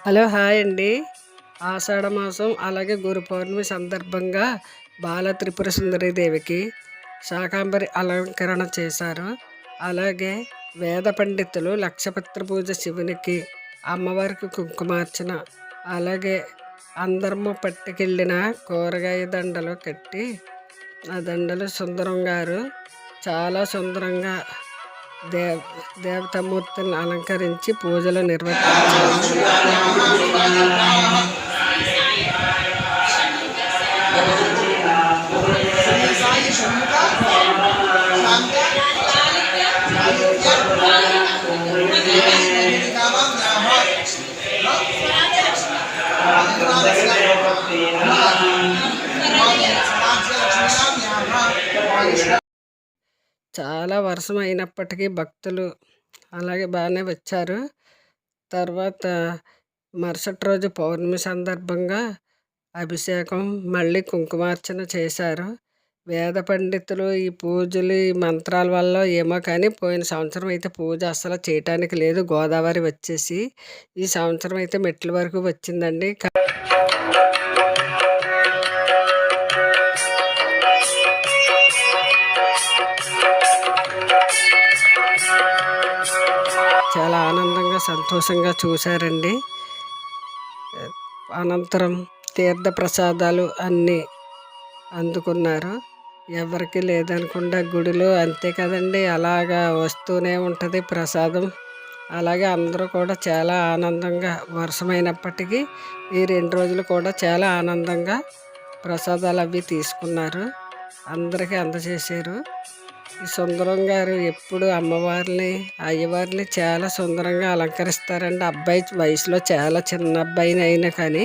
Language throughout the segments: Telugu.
హలో హాయ్ అండి. ఆషాఢ మాసం అలాగే గురు పౌర్ణమి సందర్భంగా బాల త్రిపుర సుందరి దేవికి శాకాంబరి అలంకరణ చేశారు. అలాగే వేద పండితులు లక్షపత్ర పూజ శివునికి అమ్మవారికి కుంకుమార్చన అలాగే అందరము పట్టుకెళ్ళిన కూరగాయ దండలు కట్టి ఆ దండలు సుందరం గారు చాలా సుందరంగా దేవ దేవతామూర్తులను అలంకరించి పూజలు నిర్వహించారు చాలా వర్షం అయినప్పటికీ భక్తులు అలాగే బాగానే వచ్చారు. తర్వాత మరుసటి రోజు పౌర్ణమి సందర్భంగా అభిషేకం మళ్ళీ కుంకుమార్చన చేశారు. వేద పండితులు ఈ పూజలు ఈ మంత్రాల వల్ల ఏమో కానీ పోయిన సంవత్సరం అయితే పూజ అసలు చేయటానికి లేదు. గోదావరి వచ్చేసి ఈ సంవత్సరం అయితే మెట్ల వరకు వచ్చిందండి. చాలా ఆనందంగా సంతోషంగా చూశారండి. అనంతరం తీర్థ ప్రసాదాలు అన్నీ అందుకున్నారు. ఎవరికి లేదనకుండా గుడిలో అంతే కదండి అలాగా వస్తూనే ఉంటుంది ప్రసాదం. అలాగే అందరూ కూడా చాలా ఆనందంగా వర్షమైనప్పటికీ ఈ రెండు రోజులు కూడా చాలా ఆనందంగా ప్రసాదాలు అవి తీసుకున్నారు. అందరికీ అందజేశారు. ఈ సుందరం గారు ఎప్పుడు అమ్మవారిని అయ్యవారిని చాలా సుందరంగా అలంకరిస్తారండి. అబ్బాయి వయసులో చాలా చిన్న అబ్బాయిని అయినా కానీ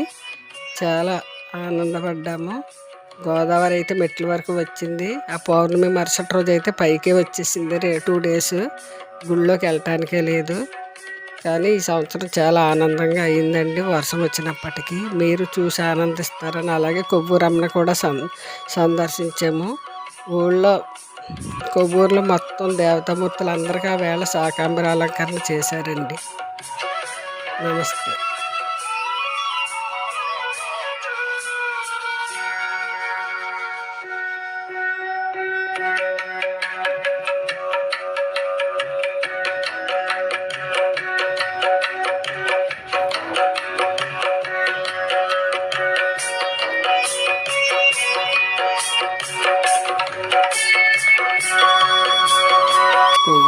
చాలా ఆనందపడ్డాము. గోదావరి అయితే మెట్ల వరకు వచ్చింది. ఆ పౌర్ణమి మరుసటి రోజు అయితే పైకే వచ్చేసింది. రే టూ డేస్ గుళ్ళోకి వెళ్ళటానికే లేదు. కానీ ఈ సంవత్సరం చాలా ఆనందంగా అయిందండి వర్షం వచ్చినప్పటికీ. మీరు చూసి ఆనందిస్తారని అలాగే కొవ్వూరమ్మను కూడా సందర్శించాము. ఊళ్ళో కొవ్వూరులో మొత్తం దేవతామూర్తులు అందరికీ ఆ వేళ శాకాంబర అలంకరణ చేశారండి. నమస్తే.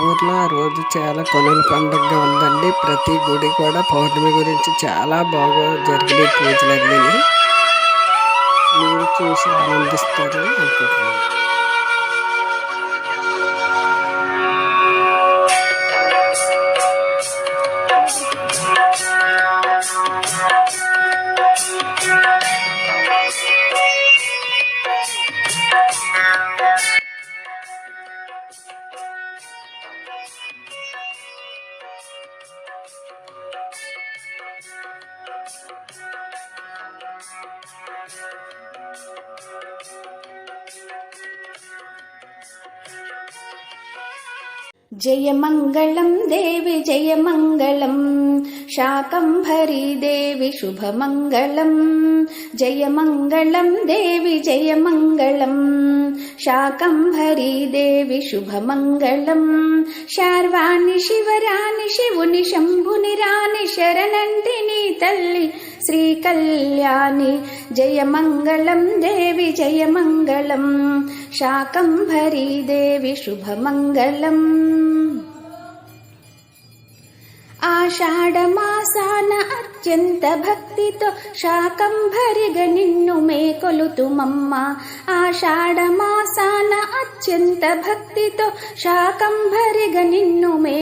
ఊర్లో ఆ రోజు చాలా కొనుల పండుగగా ఉందండి. ప్రతి గుడి కూడా పౌర్ణమి గురించి చాలా బాగా జరిగినాయి పూజలన్నీ. మీరు చూసి ఆనందిస్తారు అనుకుంటున్నాను. జయమంగళం దేవి జయమంగళం శాకంభరి దేవి శుభమంగళం జయమంగళం దేవి జయమంగళం శాకంభరి దేవి శుభమంగళం శార్వాణి శివరాణి శివుని శంభుని రాణి శరణంటిని తల్లి श्रीकल्याणि जयमङ्गलं देवि जयमङ्गलम् शाकम्भरी देवि शुभमङ्गलम् ఆషాఢమాసాన అత్యంత భక్తితో శాకంభరిగ నిన్ను మేకొలుతుమమ్మ ఆషాఢమాసాన అత్యంత భక్తితో శాకంభరిగ నిన్ను మే